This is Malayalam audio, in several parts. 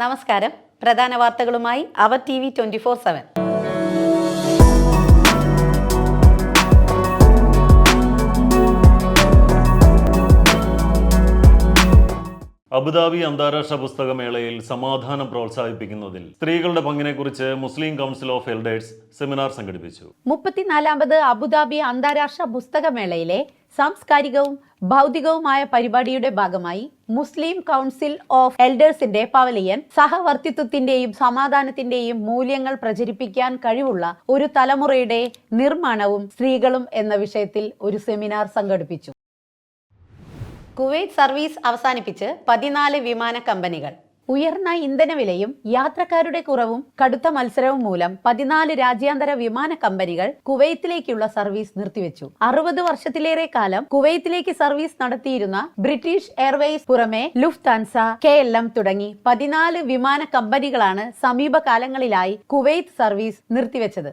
നമസ്കാരം. പ്രധാന വാർത്തകളുമായി അവർ T V twenty four seven. Abu Dhabi അന്താരാഷ്ട്ര പുസ്തകമേളയിൽ സമാധാനം പ്രോത്സാഹിപ്പിക്കുന്നതിൽ സ്ത്രീകളുടെ പങ്കിനെക്കുറിച്ച് Muslim council of elders seminar സംഘടിപ്പിച്ചു. മുപ്പത്തിനാലാമത് അബുദാബി അന്താരാഷ്ട്ര പുസ്തകമേളയിലെ സാംസ്കാരികവും ഭൗതികവുമായ പരിപാടിയുടെ ഭാഗമായി മുസ്ലിം കൗൺസിൽ ഓഫ് എൽഡേഴ്സിന്റെ പവലിയൻ സഹവർത്തിത്വത്തിന്റെയും സമാധാനത്തിന്റെയും മൂല്യങ്ങൾ പ്രചരിപ്പിക്കാൻ കഴിവുള്ള ഒരു തലമുറയുടെ നിർമ്മാണവും സ്ത്രീകളും എന്ന വിഷയത്തിൽ ഒരു സെമിനാർ സംഘടിപ്പിച്ചു. കുവൈറ്റ് സർവീസ് അവസാനിപ്പിച്ച് പതിനാല് വിമാന കമ്പനികൾ ഉയർന്ന ഇന്ധനവിലയും യാത്രക്കാരുടെ കുറവും കടുത്ത മത്സരവും മൂലം പതിനാല് രാജ്യാന്തര വിമാന കമ്പനികൾ കുവൈത്തിലേക്കുള്ള സർവീസ് നിർത്തിവെച്ചു. അറുപത് വർഷത്തിലേറെ കാലം കുവൈത്തിലേക്ക് സർവീസ് നടത്തിയിരുന്ന ബ്രിട്ടീഷ് എയർവേസ് പുറമെ ലുഫ്താൻസ കെ എൽ എം തുടങ്ങി പതിനാല് വിമാന കമ്പനികളാണ് സമീപകാലങ്ങളിലായി കുവൈത്ത് സർവീസ് നിർത്തിവെച്ചത്.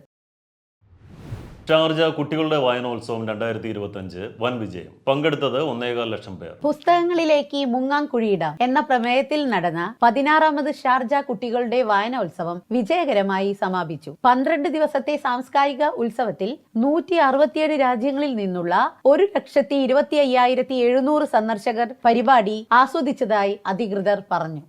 ഷാർജ കുട്ടികളുടെ വായനോത്സവം രണ്ടായിരത്തി ഇരുപത്തി അഞ്ച് വൻ വിജയം. പങ്കെടുത്തത് ഒന്നേകാൽ ലക്ഷം പേർ. പുസ്തകങ്ങളിലേക്ക് മുങ്ങാൻ കുഴിയിടാം എന്ന പ്രമേയത്തിൽ നടന്ന പതിനാറാമത് ഷാർജ കുട്ടികളുടെ വായനോത്സവം വിജയകരമായി സമാപിച്ചു. പന്ത്രണ്ട് ദിവസത്തെ സാംസ്കാരിക ഉത്സവത്തിൽ നൂറ്റി അറുപത്തിയേഴ് രാജ്യങ്ങളിൽ നിന്നുള്ള ഒരു ലക്ഷത്തി ഇരുപത്തി അയ്യായിരത്തി എഴുന്നൂറ് സന്ദർശകർ പരിപാടി ആസ്വദിച്ചതായി അധികൃതർ പറഞ്ഞു.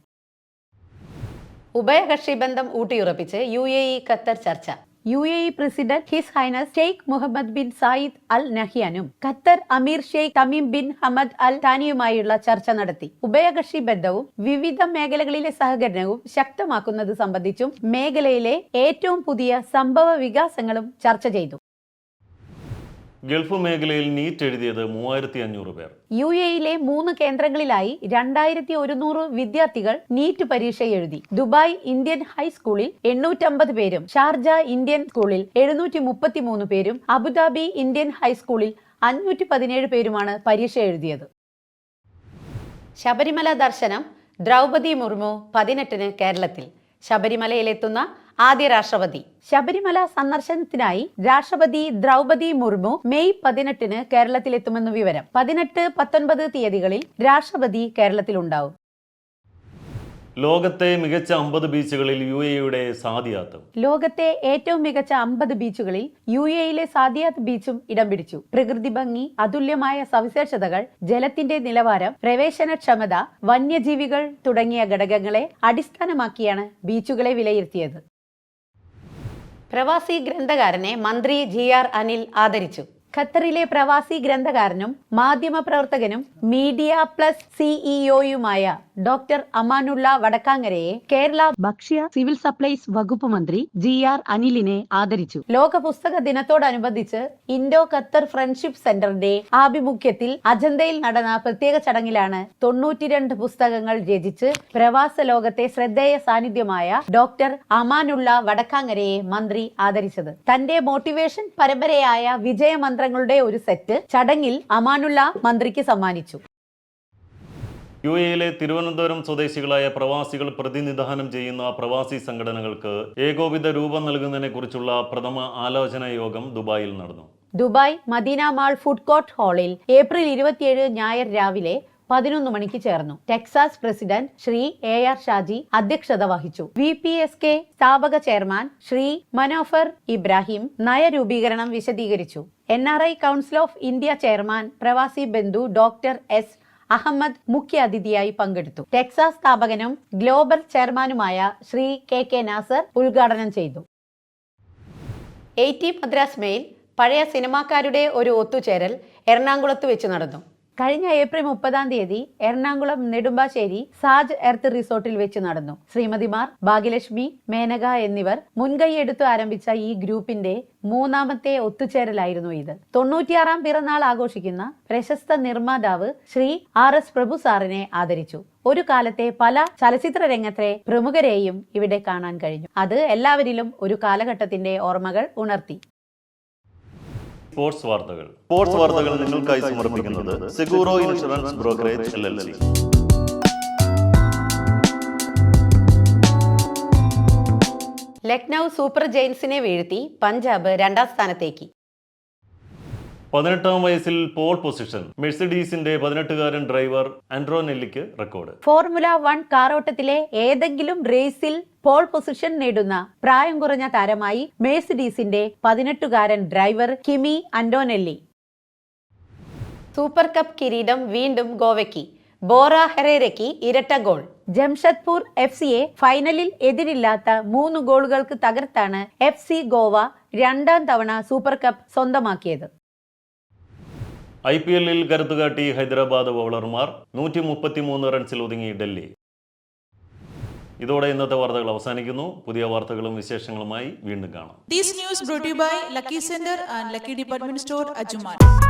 ഉഭയകക്ഷി ബന്ധം ഊട്ടിയുറപ്പിച്ച് യു എ ഇ ഖത്തർ ചർച്ച. U A E president his highness Sheikh Mohammed bin Zayed Al നഹിയാനും Qatar Ameer Sheikh Tamim bin Hamad Al താനിയുമായുള്ള ചർച്ച നടത്തി. ഉഭയകക്ഷി ബന്ധവും വിവിധ മേഖലകളിലെ സഹകരണവും ശക്തമാക്കുന്നത് സംബന്ധിച്ചും മേഖലയിലെ ഏറ്റവും പുതിയ സംഭവ വികാസങ്ങളും ചർച്ച ചെയ്തു. ഗൾഫ് മേഖലയിൽ നീറ്റ് എഴുതിയത് മൂവായിരത്തി അഞ്ഞൂറ് പേർ. യു എയിലെ മൂന്ന് കേന്ദ്രങ്ങളിലായി രണ്ടായിരത്തി ഒരുന്നൂറ് വിദ്യാർത്ഥികൾ നീറ്റ് പരീക്ഷ എഴുതി. ദുബായ് ഇന്ത്യൻ ഹൈസ്കൂളിൽ എണ്ണൂറ്റമ്പത് പേരും ഷാർജ ഇന്ത്യൻ സ്കൂളിൽ എഴുന്നൂറ്റി മുപ്പത്തി മൂന്ന് പേരും അബുദാബി ഇന്ത്യൻ ഹൈസ്കൂളിൽ അഞ്ഞൂറ്റി പതിനേഴ് പേരുമാണ് പരീക്ഷ എഴുതിയത്. ശബരിമല ദർശനം ദ്രൗപതി മുർമു പതിനെട്ടിന് കേരളത്തിൽ. ശബരിമലയിലെത്തുന്ന ആദ്യ രാഷ്ട്രപതി. ശബരിമല സന്ദർശനത്തിനായി രാഷ്ട്രപതി ദ്രൗപതി മുർമു മെയ് പതിനെട്ടിന് കേരളത്തിലെത്തുമെന്ന് വിവരം. പതിനെട്ട് പത്തൊൻപത് തീയതികളിൽ രാഷ്ട്രപതി കേരളത്തിലുണ്ടാവും. ലോകത്തെ മികച്ച അമ്പത് ബീച്ചുകളിൽ യു എയുടെ സാദിയാത്ത്. ലോകത്തെ ഏറ്റവും മികച്ച അമ്പത് ബീച്ചുകളിൽ യു എയിലെ സാദിയാത്ത് ബീച്ചും ഇടം പിടിച്ചു. പ്രകൃതി ഭംഗി അതുല്യമായ സവിശേഷതകൾ ജലത്തിന്റെ നിലവാരം പ്രവേശനക്ഷമത വന്യജീവികൾ തുടങ്ങിയ ഘടകങ്ങളെ അടിസ്ഥാനമാക്കിയാണ് ബീച്ചുകളെ വിലയിരുത്തിയത്. പ്രവാസി ഗ്രന്ഥകാരനെ മന്ത്രി ജി ആർ അനിൽ ആദരിച്ചു. ഖത്തറിലെ പ്രവാസി ഗ്രന്ഥകാരനും മാധ്യമപ്രവർത്തകനും മീഡിയ പ്ലസ് സിഇഒയുമായ ഡോക്ടർ അമാനുള്ള വടക്കാങ്ങരയെ കേരള ഭക്ഷ്യ സിവിൽ സപ്ലൈസ് വകുപ്പ് മന്ത്രി ജി ആർ അനിലിനെ ആദരിച്ചു. ലോക പുസ്തക ദിനത്തോടനുബന്ധിച്ച് ഇൻഡോ ഖത്തർ ഫ്രണ്ട്ഷിപ്പ് സെന്ററിന്റെ ആഭിമുഖ്യത്തിൽ അജന്തയിൽ നടന്ന പ്രത്യേക ചടങ്ങിലാണ് തൊണ്ണൂറ്റിരണ്ട് പുസ്തകങ്ങൾ രചിച്ച് പ്രവാസ ലോകത്തെ ശ്രദ്ധേയ സാന്നിധ്യമായ ഡോക്ടർ അമാനുള്ള വടക്കാങ്ങരയെ മന്ത്രി ആദരിച്ചത്. തന്റെ മോട്ടിവേഷൻ പരമ്പരയായ വിജയമന്ത്രങ്ങളുടെ ഒരു സെറ്റ് ചടങ്ങിൽ അമാനുള്ള മന്ത്രിക്ക് സമ്മാനിച്ചു. യു എയിലെ തിരുവനന്തപുരം സ്വദേശികളായ പ്രവാസികൾ പ്രതിനിധാനം ചെയ്യുന്ന പ്രവാസി സംഘടനകൾക്ക് ഏകോപിത രൂപം നൽകുന്നതിനെക്കുറിച്ചുള്ള പ്രഥമ ആലോചനാ യോഗം ദുബായിൽ നടന്നു. Dubai Madina mall food court ഹാളിൽ ഏപ്രിൽ ഇരുപത്തിയേഴ് ഞായർ രാവിലെ പതിനൊന്ന് മണിക്ക് ചേർന്നു. Texas president Shri A R Shaji അധ്യക്ഷത വഹിച്ചു. വി പി എസ് കെ സ്ഥാപക ചെയർമാൻ ശ്രീ മനോഫർ ഇബ്രാഹിം നയരൂപീകരണം വിശദീകരിച്ചു. N R I council of India chairman പ്രവാസി ബന്ധു ഡോക്ടർ എസ് അഹമ്മദ് മുഖ്യാതിഥിയായി പങ്കെടുത്തു. ടെക്സാസ് സ്ഥാപകനും ഗ്ലോബൽ ചെയർമാനുമായ ശ്രീ കെ കെ നാസർ ഉദ്ഘാടനം ചെയ്തു. എയ്റ്റി മദ്രാസ് മെയിൽ പഴയ സിനിമാക്കാരുടെ ഒരു ഒത്തുചേരൽ എറണാകുളത്ത് വെച്ച് നടന്നു. കഴിഞ്ഞ ഏപ്രിൽ മുപ്പതാം തീയതി എറണാകുളം നെടുമ്പാശ്ശേരി സാജ് എർത്ത് റിസോർട്ടിൽ വെച്ച് നടന്നു. ശ്രീമതിമാർ ഭാഗ്യലക്ഷ്മി മേനക എന്നിവർ മുൻകൈയെടുത്ത് ആരംഭിച്ച ഈ ഗ്രൂപ്പിന്റെ മൂന്നാമത്തെ ഒത്തുചേരലായിരുന്നു ഇത്. തൊണ്ണൂറ്റിയാറാം പിറന്നാൾ ആഘോഷിക്കുന്ന പ്രശസ്ത നിർമ്മാതാവ് ശ്രീ ആർ എസ് പ്രഭു സാറിനെ ആദരിച്ചു. ഒരു കാലത്തെ പല ചലച്ചിത്ര രംഗത്തെ പ്രമുഖരെയും ഇവിടെ കാണാൻ കഴിഞ്ഞു. അത് എല്ലാവരിലും ഒരു കാലഘട്ടത്തിന്റെ ഓർമ്മകൾ ഉണർത്തി. സ്പോർട്സ് വാർത്തകൾ. സ്പോർട്സ് വാർത്തകൾ നിങ്ങൾക്കായി സമർപ്പിക്കുന്നത് Seguro insurance brokerage L L C. Lucknow super ജെയിൻസിനെ വീഴ്ത്തി പഞ്ചാബ് രണ്ടാം സ്ഥാനത്തേക്ക്. പതിനെട്ടാം വയസ്സിൽ പോൾ പൊസിഷൻ മെഴ്സിഡീസിന്റെ പതിനെട്ടുകാരൻ ഡ്രൈവർ ആൻഡ്രോനെല്ലിക്ക് റെക്കോർഡ്. ഫോർമുല വൺ കാറോട്ടത്തിലെ ഏതെങ്കിലും റേസിൽ പോൾ പൊസിഷൻ നേടുന്ന പ്രായം കുറഞ്ഞ താരമായി മേഴ്സിഡീസിന്റെ പതിനെട്ടുകാരൻ driver Kimi Antonelli super cup കിരീടം വീണ്ടും ഗോവയ്ക്ക്. ബോറ ഹെറേരയ്ക്ക് ഇരട്ട ഗോൾ. ജംഷദ്പൂർ എഫ് സിയെ ഫൈനലിൽ എതിരില്ലാത്ത മൂന്ന് ഗോളുകൾക്ക് തകർത്താണ് എഫ് സി ഗോവ രണ്ടാം തവണ സൂപ്പർ കപ്പ് സ്വന്തമാക്കിയത്. ഐ പി എല്ലിൽ കരുത്തുകാട്ടി ഹൈദരാബാദ് ബൗളർമാർ നൂറ്റി മുപ്പത്തിമൂന്ന് റൺസിൽ ഒതുങ്ങി ഡൽഹി. ഇതോടെ ഇന്നത്തെ വാർത്തകൾ അവസാനിക്കുന്നു. പുതിയ വാർത്തകളും വിശേഷങ്ങളുമായി വീണ്ടും കാണാം. Lucky Sender and Lucky Department Store, Ajuman.